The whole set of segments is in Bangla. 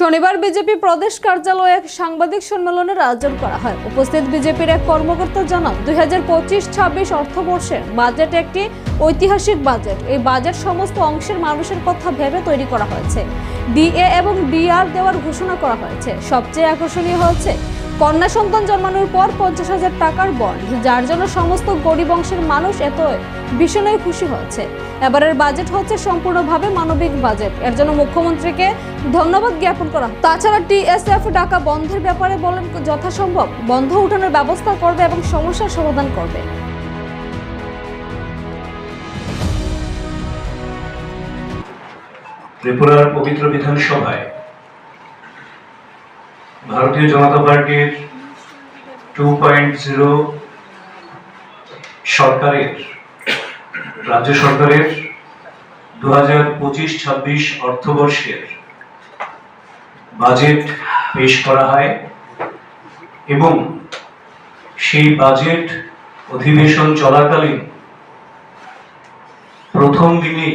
শনিবার বিজেপি প্রদেশ কার্যালয়ে এক সাংবাদিক সম্মেলনের আয়োজন করা হয়। উপস্থিত বিজেপির এক কর্মকর্তা জানান, দুই হাজার পঁচিশ ছাব্বিশ অর্থবর্ষের বাজেট একটি ঐতিহাসিক বাজেট। এই বাজেট সমস্ত অংশের মানুষের কথা ভেবে তৈরি করা হয়েছে। ডিএ এবং ডিআর দেওয়ার ঘোষণা করা হয়েছে। সবচেয়ে আকর্ষণীয় হচ্ছে কন্যা সন্তান জন্মানোর পর পঞ্চাশ হাজার টাকার বন্ড, যার জন্য সমস্ত গরিব অংশের মানুষ এত ভীষণই খুশি হয়েছে এবারের বাজেট হচ্ছে সম্পূর্ণভাবে মানবিক বাজেট এর জন্য মুখ্যমন্ত্রীকে ধন্যবাদ জ্ঞাপন করা। তাছাড়া টিএসএফ টাকা বন্ধের ব্যাপারে বলেন যথাসম্ভব, বন্ধ উঠানোর ব্যবস্থা করবে এবং সমস্যার সমাধান করবে ত্রিপুরার পবিত্র বিধানসভায় ভারতীয় জনতা পার্টির টু পয়েন্ট জিরো সরকারের, রাজ্য সরকারের দু হাজার পঁচিশ ছাব্বিশ অর্থবর্ষের বাজেট পেশ করা হয় এবং সেই বাজেট অধিবেশন চলাকালীন প্রথম দিনেই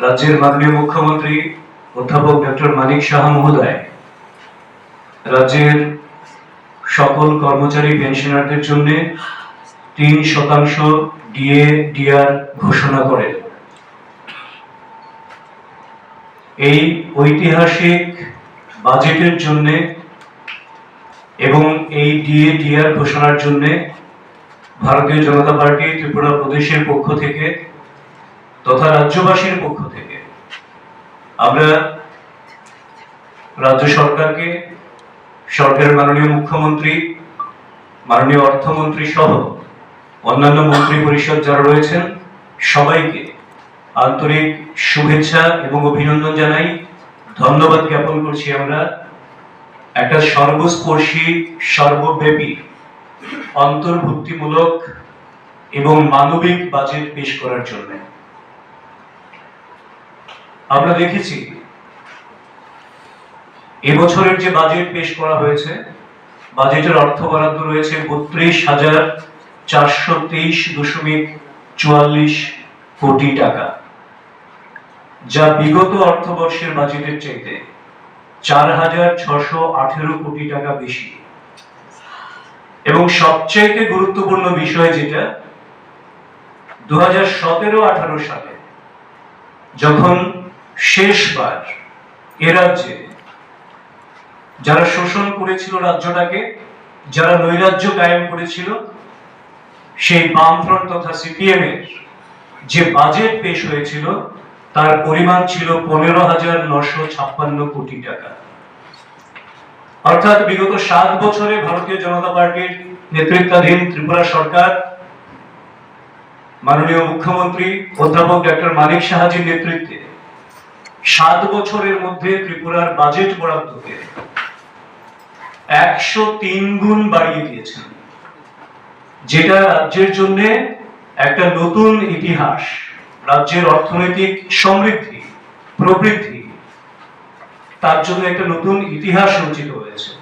রাজ্যের মাননীয় মুখ্যমন্ত্রী অধ্যাপক ডক্টর মানিক সাহা মহোদয় রাজ্যের সকল কর্মচারী পেনশনারদের জন্য তিন শতাংশ ডিএ ডিআর ঘোষণা করেন এই ঐতিহাসিক বাজেটের জন্য এবং এই ডিএ ডিআর ঘোষণার জন্য ভারতীয় জনতা পার্টি ত্রিপুরা প্রদেশের পক্ষ থেকে তথা রাজ্যবাসীর পক্ষ থেকে আমরা রাজ্য সরকারকে সরকারের মাননীয় মুখ্যমন্ত্রী, মাননীয় অর্থমন্ত্রী সহ অন্যান্য মন্ত্রী পরিষদ যারা রয়েছেন, সবাইকে আন্তরিক শুভেচ্ছা এবং অভিনন্দন জানাই। ধন্যবাদ জ্ঞাপন করছি আমরা। একটা সর্বস্পর্শী, সর্বব্যাপী, অন্তর্ভুক্তিমূলক এবং মানবিক বাজেট পেশ করার জন্য। আমরা দেখেছি এবছরের যে বাজেট পেশ করা হয়েছে বাজেটের অর্থ বরাদ্দ রয়েছে বত্রিশ হাজার চারশো তেইশ দশমিক চুয়াল্লিশ কোটি টাকা, যা বিগত অর্থবর্ষের বাজেটের চাইতে চার হাজার ছশো আঠেরো কোটি টাকা বেশি। এবং সবচাইতে গুরুত্বপূর্ণ বিষয় যেটা দু হাজার সতেরো আঠারো সালে যখন শেষবার এ রাজ্যে যারা শোষণ করেছিল রাজ্যটাকে, যারা নৈরাজ্য কায়েম করেছিল, সেই বামফ্রন্ট তথা সিপিএম এর যে বাজেট পেশ হয়েছিল, তার পরিমাণ ছিল পনেরো হাজার নশো ছাপ্পান্ন কোটি টাকা। অর্থাৎ বিগত সাত বছরে ভারতীয় জনতা পার্টির নেতৃত্বাধীন ত্রিপুরা সরকার, মাননীয় মুখ্যমন্ত্রী অধ্যাপক ডক্টর মানিক সাহাজির নেতৃত্বে সাত বছরের মধ্যে ত্রিপুরার বাজেট বরাদ্দকে একশো তিন গুণ বাড়িয়ে দিয়েছেন। যেটা রাজ্যের জন্য একটা নতুন ইতিহাস, রাজ্যের অর্থনৈতিক সমৃদ্ধি, প্রবৃদ্ধি, তার জন্য একটা নতুন ইতিহাস রচিত হয়েছে।